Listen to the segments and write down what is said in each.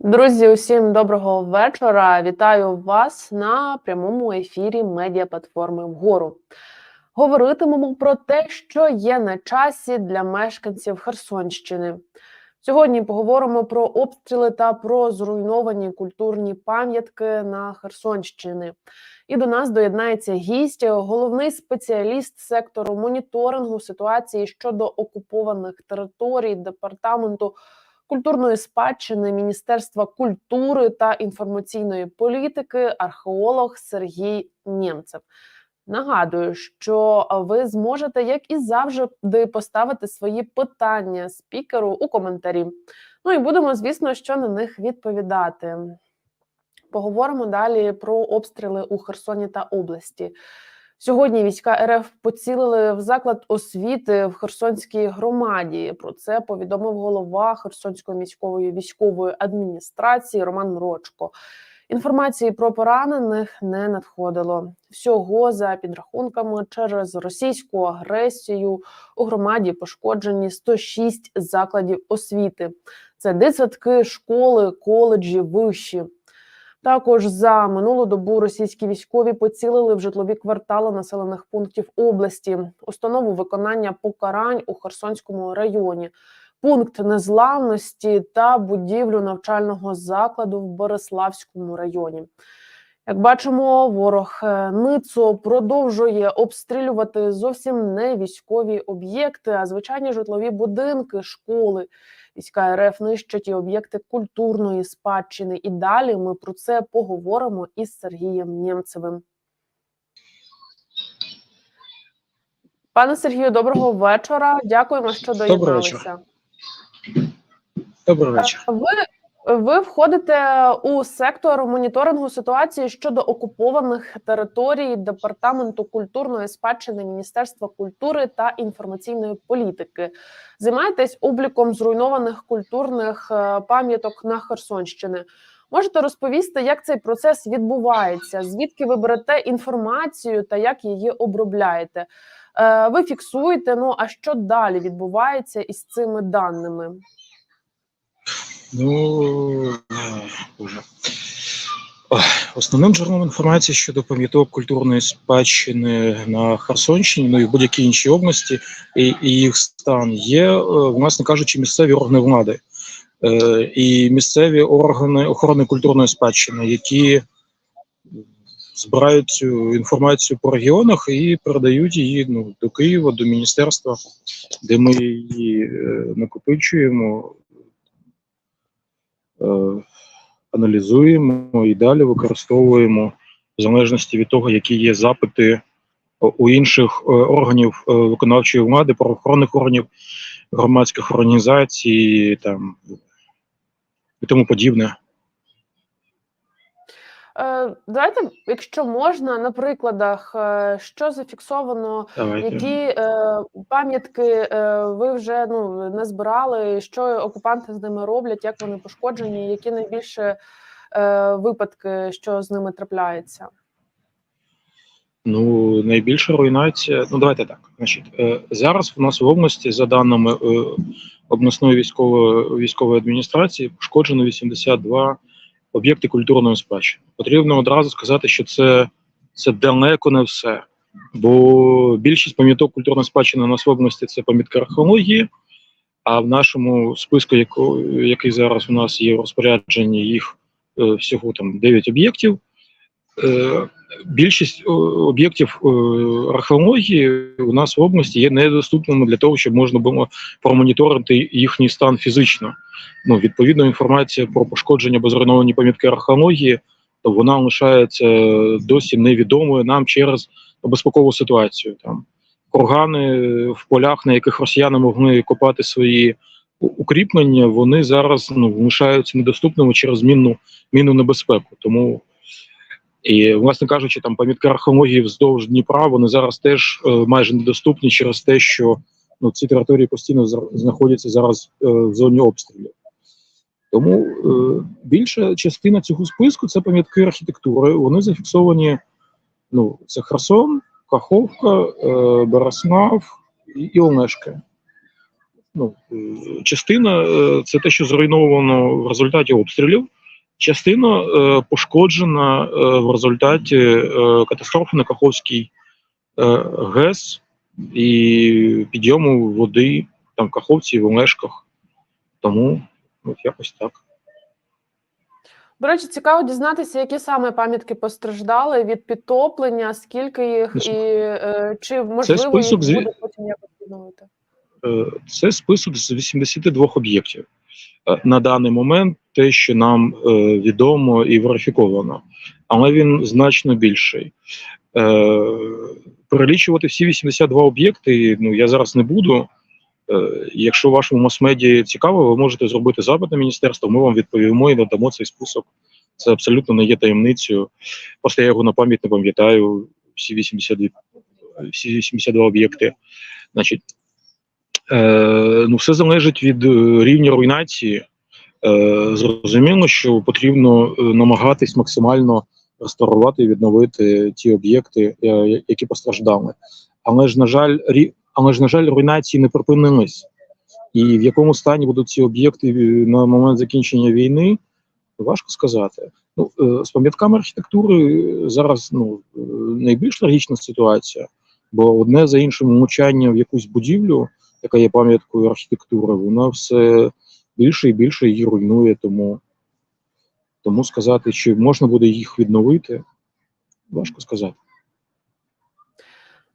Друзі, усім доброго вечора. Вітаю вас на прямому ефірі медіаплатформи вгору. Говоритимемо про те, що є на часі для мешканців Херсонщини. Сьогодні поговоримо про обстріли та про зруйновані культурні пам'ятки на Херсонщині. І до нас доєднається гість, головний спеціаліст сектору моніторингу ситуації щодо окупованих територій департаменту культурної спадщини Міністерства культури та інформаційної політики, археолог Сергій Нємцев. Нагадую, що ви зможете, як і завжди, поставити свої питання спікеру у коментарі. Ну і будемо, звісно, що на них відповідати. Поговоримо далі про обстріли у Херсоні та області. Сьогодні війська РФ поцілили в заклад освіти в Херсонській громаді. Про це повідомив голова Херсонської міської військової адміністрації Роман Мрочко. Інформації про поранених не надходило. Всього за підрахунками через російську агресію у громаді пошкоджені 106 закладів освіти. Це дитсадки, школи, коледжі, виші. Також за минулу добу російські військові поцілили в житлові квартали населених пунктів області, установу виконання покарань у Херсонському районі, пункт незламності та будівлю навчального закладу в Бориславському районі. Як бачимо, ворог е, ницо продовжує обстрілювати зовсім не військові об'єкти, а звичайні житлові будинки, школи. Війська РФ нищать і об'єкти культурної спадщини. І далі ми про це поговоримо із Сергієм Нємцевим. Пане Сергію, доброго вечора. Дякуємо, що Доброго вечора. Доброго вечір. Ви, ви входите у сектор моніторингу ситуації щодо окупованих територій департаменту культурної спадщини Міністерства культури та інформаційної політики. Займаєтесь обліком зруйнованих культурних е, пам'яток на Херсонщині. Можете розповісти, як цей процес відбувається? Звідки ви берете інформацію та як її обробляєте? Е, Ви фіксуєте. Ну а що далі відбувається із цими даними? Ну е, боже. Основним джерелом інформації щодо пам'яток культурної спадщини на Херсонщині, ну і в будь-якій іншій області, і, і їх стан є, е, власне кажучи, місцеві органи влади е, і місцеві органи охорони культурної спадщини, які збирають цю інформацію по регіонах і передають її ну, до Києва, до міністерства, де ми її е, накопичуємо. Е, аналізуємо і далі використовуємо в залежності від того, які є запити у інших е, органів е, виконавчої влади, правоохоронних органів, громадських організацій там і тому подібне. Е, Давайте, якщо можна, на прикладах, е, що зафіксовано, Давайте. які е, пам'ятки ви вже ну не збирали, що окупанти з ними роблять, як вони пошкоджені, які найбільше випадки, що з ними трапляється? Ну, найбільша руйнація. Ну, давайте так. Значить, зараз у нас в області, за даними обласної військової військової адміністрації, пошкоджено 82 об'єкти культурної спадщини. Потрібно одразу сказати, що це, це далеко не все. Бо більшість пам'яток культурної спадщини на нас це пам'ятки археології. А в нашому списку, який зараз у нас є в розпорядженні, їх е, всього там 9 об'єктів. Е, більшість об'єктів е, археології у нас в області є недоступними для того, щоб можна було промоніторити їхній стан фізично. Ну, відповідно, інформація про пошкодження або зруйновані пам'ятки археології, то вона лишається досі невідомою нам через безпекову ситуацію. Там кургани в полях, на яких росіяни могли копати свої укріплення, вони зараз ну, лишаються недоступними через мінну, мінну небезпеку. Тому і, власне кажучи, там пам'ятки археології вздовж Дніпра вони зараз теж е, майже недоступні через те, що ну, ці території постійно знаходяться зараз е, в зоні обстрілів. Тому е, більша частина цього списку це пам'ятки архітектури. Вони зафіксовані. Ну, це Херсон, Каховка, е, Береснав і, і Олешка. ну, е, частина е, це те, що зруйновано в результаті обстрілів, частина е, пошкоджена е, в результаті е, катастрофи на Каховській е, ГЕС і підйому води там в Каховці, в Олешках. Тому от якось так. До речі, цікаво дізнатися, які саме пам'ятки постраждали від підтоплення, скільки їх, Ну, і е, чи можливо список їх буде потім якось відновити. Е, Це список з 82 об'єктів. Е, На даний момент те, що нам е, відомо і верифіковано, але він значно більший. Е, Перелічувати всі 82 об'єкти ну, я зараз не буду. Якщо вашому мас-меді цікаво, ви можете зробити запит на міністерство, ми вам відповімо і надамо цей список. Це абсолютно не є таємницею. Просто я його на пам'ять не пам'ятаю, всі 82, всі 82 об'єкти. Значить, ну, все залежить від е, рівня руйнації. Е, зрозуміло, що потрібно е, намагатись максимально реставрувати і відновити ті об'єкти, е, які постраждали. Але ж, на жаль, але ж, на жаль, руйнації не припинились. І в якому стані будуть ці об'єкти е, на момент закінчення війни, важко сказати. Ну, е, з пам'ятками архітектури зараз ну, е, найбільш трагічна ситуація, бо одне за іншим влучання в якусь будівлю яка є пам'яткою архітектури, вона все більше і більше її руйнує. Тому, тому сказати, чи можна буде їх відновити, важко сказати.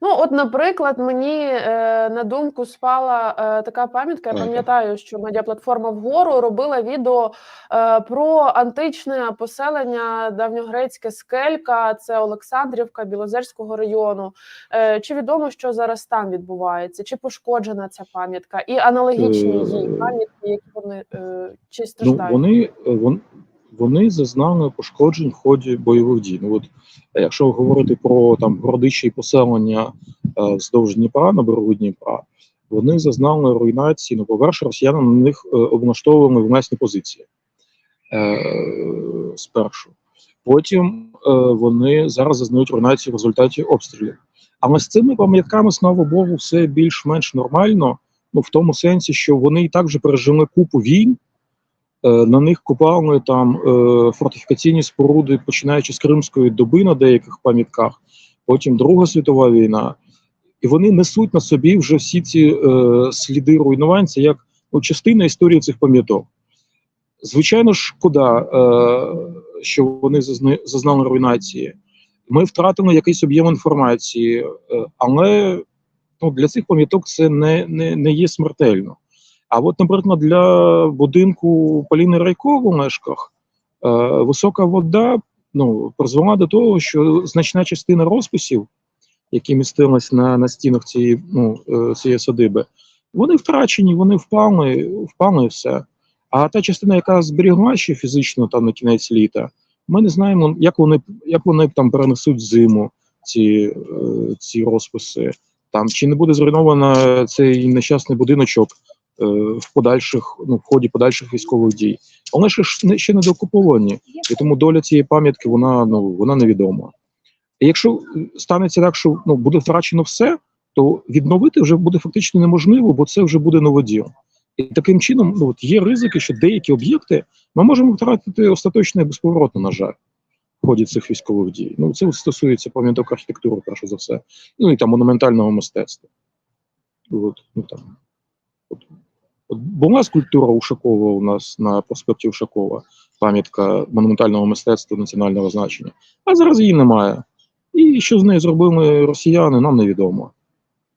Ну, от, наприклад, мені е, на думку спала е, така пам'ятка. Я пам'ятаю, що медіаплатформа вгору робила відео е, про античне поселення давньогрецьке скелька. Це Олександрівка Білозерського району. Е, чи відомо, що зараз там відбувається? Чи пошкоджена ця пам'ятка? І аналогічні Е, їй пам'ятки, які вони е, чи Ну, страждають? вони, е, вон, вони зазнали пошкоджень в ході бойових дій. Ну, от, е, якщо говорити про там городичі і поселення е, вздовж Дніпра на берегу Дніпра, вони зазнали руйнації. Ну, по-перше, росіяни на них е, облаштовували власні позиції е, спершу. Потім е, вони зараз зазнають руйнації в результаті обстрілів. Але з цими пам'ятками, слава Богу, все більш-менш нормально. Ну, в тому сенсі, що вони і так вже пережили купу війн. Е, На них купали там е, фортифікаційні споруди, починаючи з Кримської доби на деяких пам'ятках, потім Друга світова війна. І вони несуть на собі вже всі ці е, сліди руйнувань, це як ну, частина історії цих пам'яток. Звичайно, шкода, е, що вони зазна- зазнали руйнації. Ми втратили якийсь об'єм інформації, е, але ну, для цих пам'яток це не, не, не є смертельно. А от, наприклад, для будинку Поліни Райко в Олешках е, висока вода ну, призвела до того, що значна частина розписів, які містились на, на стінах цієї, ну, е, цієї садиби, вони втрачені, вони впали, впали все. А та частина, яка зберігла ще фізично там на кінець літа, ми не знаємо, як вони, як вони там перенесуть зиму, ці, е, ці розписи. Там чи не буде зруйновано цей нещасний будиночок в подальших, ну, в ході подальших військових дій. Вони ще ще не доокуповані, і тому доля цієї пам'ятки вона ну вона невідома. І якщо е, станеться так, що ну буде втрачено все, то відновити вже буде фактично неможливо, бо це вже буде новоділ. І таким чином, ну от є ризики, що деякі об'єкти ми можемо втратити остаточно і безповоротно, на жаль, в ході цих військових дій. Ну це стосується пам'яток архітектури, перш за все, ну і там монументального мистецтва. От, ну там. Була скульптура Ушакова у нас на проспекті Ушакова, пам'ятка монументального мистецтва національного значення, а зараз її немає. І що з нею зробили росіяни, нам невідомо.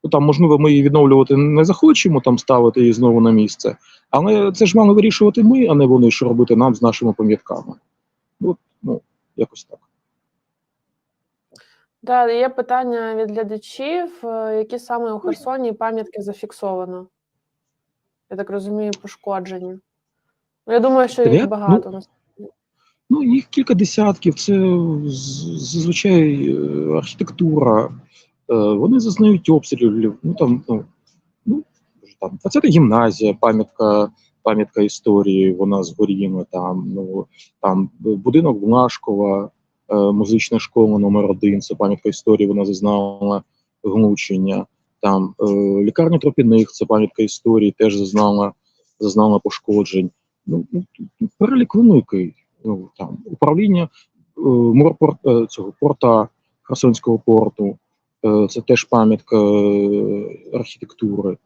Ну, там, можливо, ми її відновлювати не захочемо, там ставити її знову на місце, але це ж мали вирішувати ми, а не вони, що робити нам з нашими пам'ятками. От, ну, якось так. Да, є питання від глядачів, е, які саме у Херсоні пам'ятки зафіксовано. Я так розумію, пошкоджені. Ну, Я думаю, що їх багато. нас. Ну, їх кілька десятків. Це зазвичай е, архітектура. Е, Вони зазнають обстрілів. Ну там, ну, ну там 20-та гімназія, пам'ятка, пам'ятка історії, вона згоріла. Там, ну, там будинок Влашкова, е, музична школа номер 1 це пам'ятка історії, вона зазнала влучення. Там е, лікарня Тропіних, це пам'ятка історії, теж зазнала, зазнала пошкоджень. Ну, перелік великий. Ну, там, управління е, морпорт, е, цього порта Херсонського порту, е, це теж пам'ятка е, архітектури.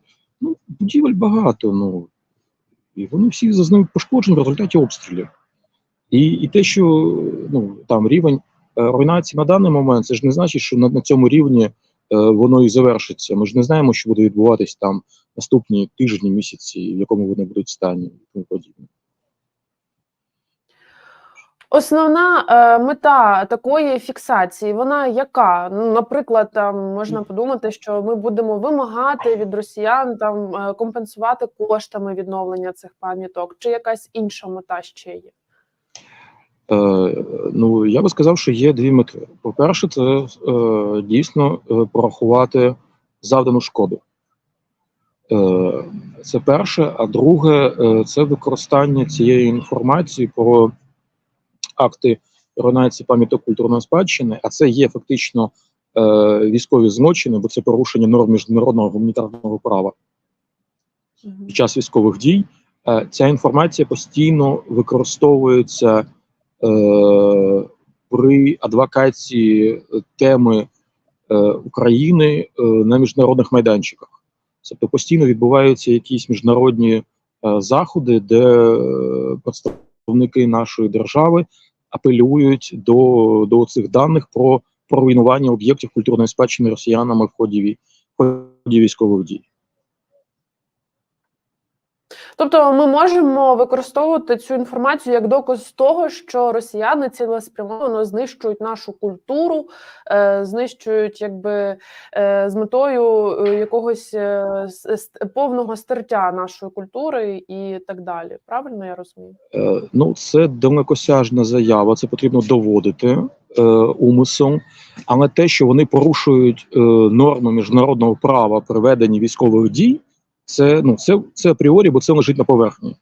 Ну, будівель багато. Ну, і вони всі зазнають пошкоджень в результаті обстрілів. І, і те, що ну, там рівень е, руйнації на даний момент, це ж не значить, що на, на цьому рівні воно і завершиться. Ми ж не знаємо, що буде відбуватись там наступні тижні, місяці, в якому вони будуть стані і тому подібне. Основна е, мета такої фіксації, вона яка? Ну, наприклад, там можна подумати, що ми будемо вимагати від росіян там е, компенсувати коштами відновлення цих пам'яток, чи якась інша мета ще є? Е, ну, я би сказав, що є дві мети. По-перше, це е, дійсно е, порахувати завдану шкоду. Е, це перше. А друге, е, це використання цієї інформації про акти руйнації пам'яток культурної спадщини, а це є фактично е, військові злочини, бо це порушення норм міжнародного гуманітарного права під час військових дій. Ця інформація постійно використовується при адвокації теми е, України е, на міжнародних майданчиках. Тобто постійно відбуваються якісь міжнародні е, заходи, де е, представники нашої держави апелюють до, до цих даних про, про руйнування об'єктів культурної спадщини росіянами в ході, в ході військових дій. Тобто ми можемо використовувати цю інформацію як доказ того, що росіяни цілеспрямовано знищують нашу культуру, е, знищують якби е, з метою е, якогось повного стертя нашої культури і так далі. Правильно я розумію? Ну, це далекосяжна заява, це потрібно доводити умислом. Але те, що вони порушують норми міжнародного права при веденні військових дій, це ну це, це апріорі, бо це лежить на поверхні.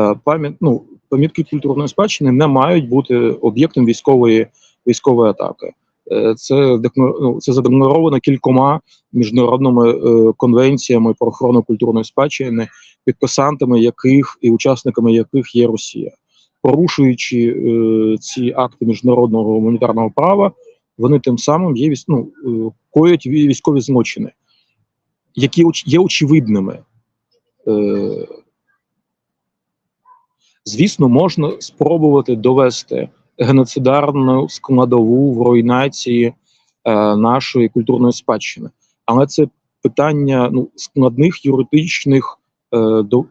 Е, пам'ят, ну, пам'ятки культурної спадщини не мають бути об'єктом військової військової атаки. Е, це ну, це задекларовано кількома міжнародними е, конвенціями про охорону культурної спадщини, підписантами яких і учасниками яких є Росія, порушуючи е, ці акти міжнародного гуманітарного права, вони тим самим є ну, е, коять військові злочини, які є очевидними. Е, звісно, можна спробувати довести геноцидарну складову в руйнації е, нашої культурної спадщини, але це питання ну, складних юридичних е, до,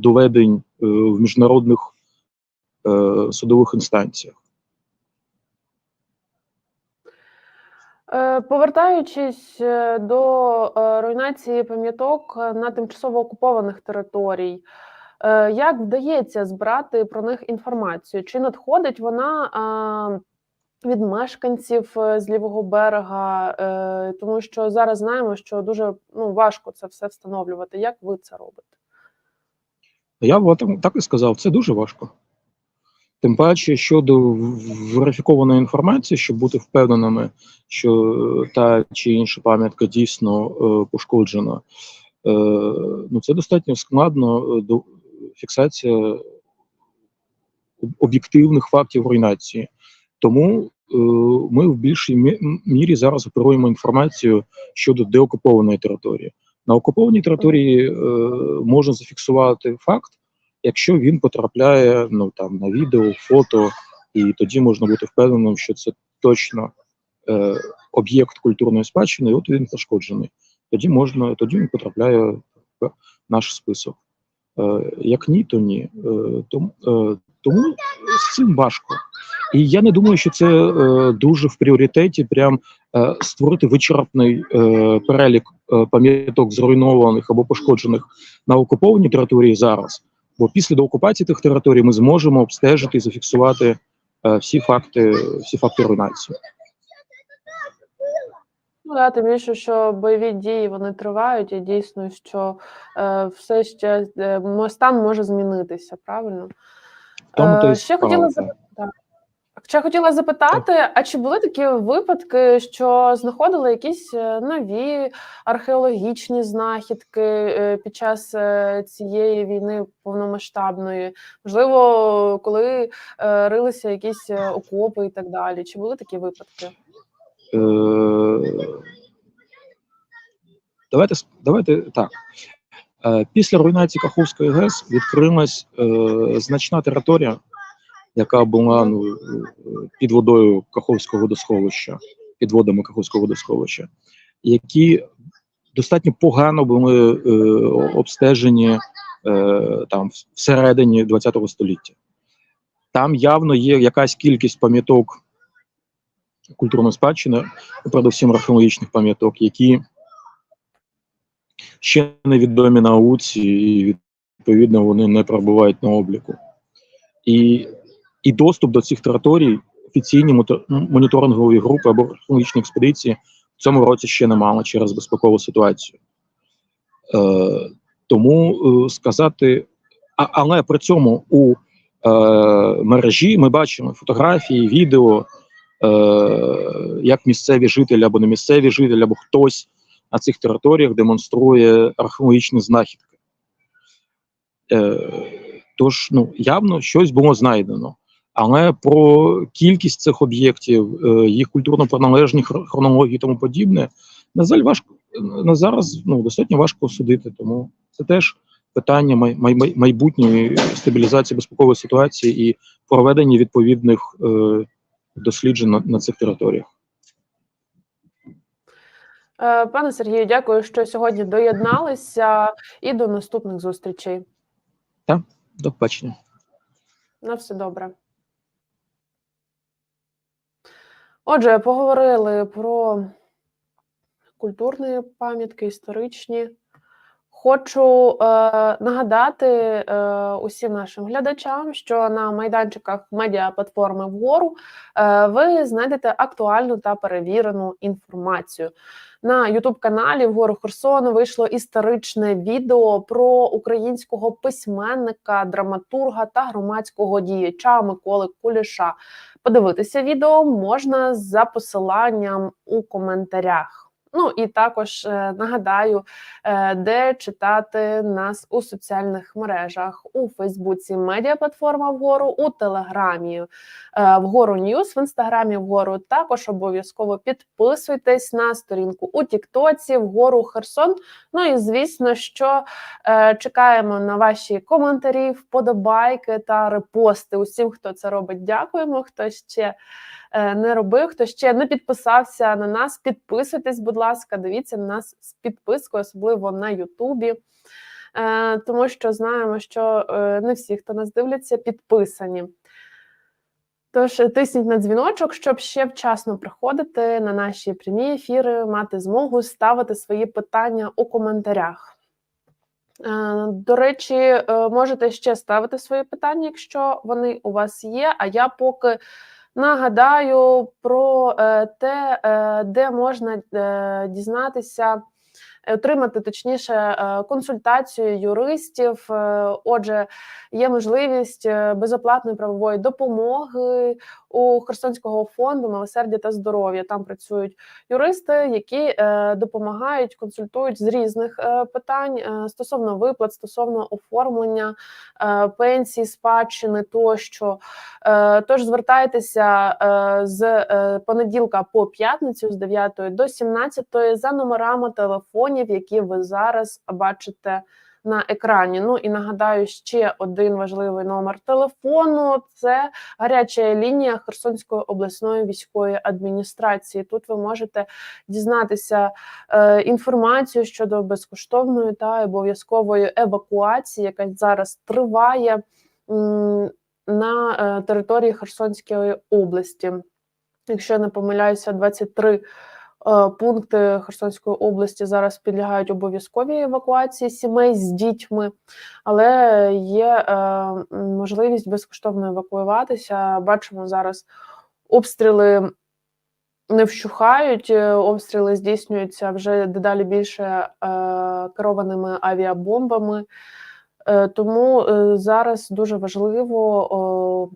доведень в міжнародних судових інстанціях. Повертаючись е, до е, руйнації пам'яток е, на тимчасово окупованих територій, е, як вдається збирати про них інформацію? Чи надходить вона від мешканців е, з лівого берега? Е, Тому що зараз знаємо, що дуже ну, важко це все встановлювати. Як ви це робите? Я б так і сказав, це дуже важко. Тим паче щодо верифікованої інформації, щоб бути впевненими, що е, та чи інша пам'ятка дійсно е, пошкоджена, е, ну це достатньо складно е, до фіксація об'єктивних фактів руйнації. Тому е, ми в більшій мірі зараз оперуємо інформацію щодо деокупованої території. На окупованій території е, можна зафіксувати факт, якщо він потрапляє ну там на відео, фото, і тоді можна бути впевненим, що це точно е, об'єкт культурної спадщини, і от він пошкоджений. Тоді можна, тоді він потрапляє в наш список. Е, як ні, то ні. Е, тому, е, тому з цим важко. І я не думаю, що це е, дуже в пріоритеті прям е, створити вичерпний е, перелік е, пам'яток зруйнованих або пошкоджених на окупованій території зараз. Бо після деокупації тих територій ми зможемо обстежити і зафіксувати е, всі факти, всі факти руйнації. Ну да, тим більше, що бойові дії вони тривають, і дійсно, що е, все ще е, стан може змінитися, правильно? Е, ще хотіла запитати. Ще хотіла запитати: а чи були такі випадки, що знаходили якісь е, нові археологічні знахідки е, під час е, цієї війни повномасштабної? Можливо, коли рилися якісь окопи і так далі? Чи були такі випадки? Давайте, давайте так. Після руйнації Каховської ГЕС відкрилась значна територія, яка була ну, е, під водою Каховського водосховища, під водами Каховського водосховища, які достатньо погано були е, обстежені е, там всередині ХХ століття. Там явно є якась кількість пам'яток культурної спадщини, передусім археологічних пам'яток, які ще невідомі науці, і відповідно вони не перебувають на обліку. І, і доступ до цих територій офіційні моніторингові групи або археологічні експедиції в цьому році ще не мали через безпекову ситуацію. Е, тому е, сказати, а, але при цьому у е, мережі ми бачимо фотографії, відео, е, як місцеві жителі або не місцеві жителі, або хтось на цих територіях демонструє археологічні знахідки. Е, тож, ну, явно щось було знайдено. Але про кількість цих об'єктів, е, їх культурно приналежні хронології і тому подібне, на жаль, важко на зараз ну, достатньо важко судити. Тому це теж питання май, май, май- майбутньої стабілізації безпекової ситуації і проведення відповідних е, досліджень на, на цих територіях. Е, Пане Сергію, дякую, що сьогодні доєдналися, і до наступних зустрічей. До побачення. На все добре. Отже, поговорили про культурні пам'ятки, історичні. Хочу е, нагадати е, усім нашим глядачам, що на майданчиках медіаплатформи вгору е, ви знайдете актуальну та перевірену інформацію. На Ютуб-каналі вгору Херсону вийшло історичне відео про українського письменника, драматурга та громадського діяча Миколи Куліша. Подивитися відео можна за посиланням у коментарях. Ну і також е, нагадаю, е, де читати нас у соціальних мережах у Фейсбуці медіаплатформа вгору, у Телеграмі е, вгору Ньюс, в інстаграмі вгору. Також обов'язково підписуйтесь на сторінку у Тіктоці вгору Херсон. Ну і звісно, що чекаємо на ваші коментарі, вподобайки та репости. Усім, хто це робить, дякуємо. Хто ще не робив, хто ще не підписався на нас, підписуйтесь, будь ласка, дивіться на нас з підпискою, особливо на Ютубі. Е, Тому що знаємо, що е, не всі, хто нас дивляться, підписані. Тож е, тисніть на дзвіночок, щоб ще вчасно приходити на наші прямі ефіри, мати змогу ставити свої питання у коментарях. Е, До речі, е, можете ще ставити свої питання, якщо вони у вас є. А я поки нагадаю про е, те, е, де можна е, дізнатися, отримати точніше консультацію юристів. Отже, є можливість безоплатної правової допомоги у Херсонського фонду милосердя та здоров'я. Там працюють юристи, які е, допомагають, консультують з різних е, питань е, стосовно виплат, стосовно оформлення пенсій, спадщини тощо. Тож звертайтеся з понеділка по п'ятницю з 9 до 17 за номерами телефонів, які ви зараз бачите на екрані. Ну і нагадаю ще один важливий номер телефону: це гаряча лінія Херсонської обласної військової адміністрації. Тут ви можете дізнатися е, інформацію щодо безкоштовної та обов'язкової евакуації, яка зараз триває на е, території Херсонської області. Якщо я не помиляюся, 23 е, пункти Херсонської області зараз підлягають обов'язковій евакуації сімей з дітьми, але є е, можливість безкоштовно евакуюватися. Бачимо зараз обстріли. Не вщухають, е, обстріли здійснюються вже дедалі більше е, керованими авіабомбами. Е, тому е, зараз дуже важливо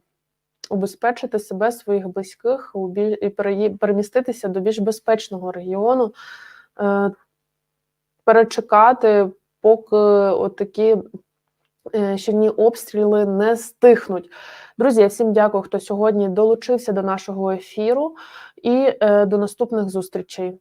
убезпечити себе, своїх близьких і переміститися до більш безпечного регіону, е, перечекати, поки отакі е, щільні обстріли не стихнуть. Друзі, я всім дякую, хто сьогодні долучився до нашого ефіру, і е, до наступних зустрічей.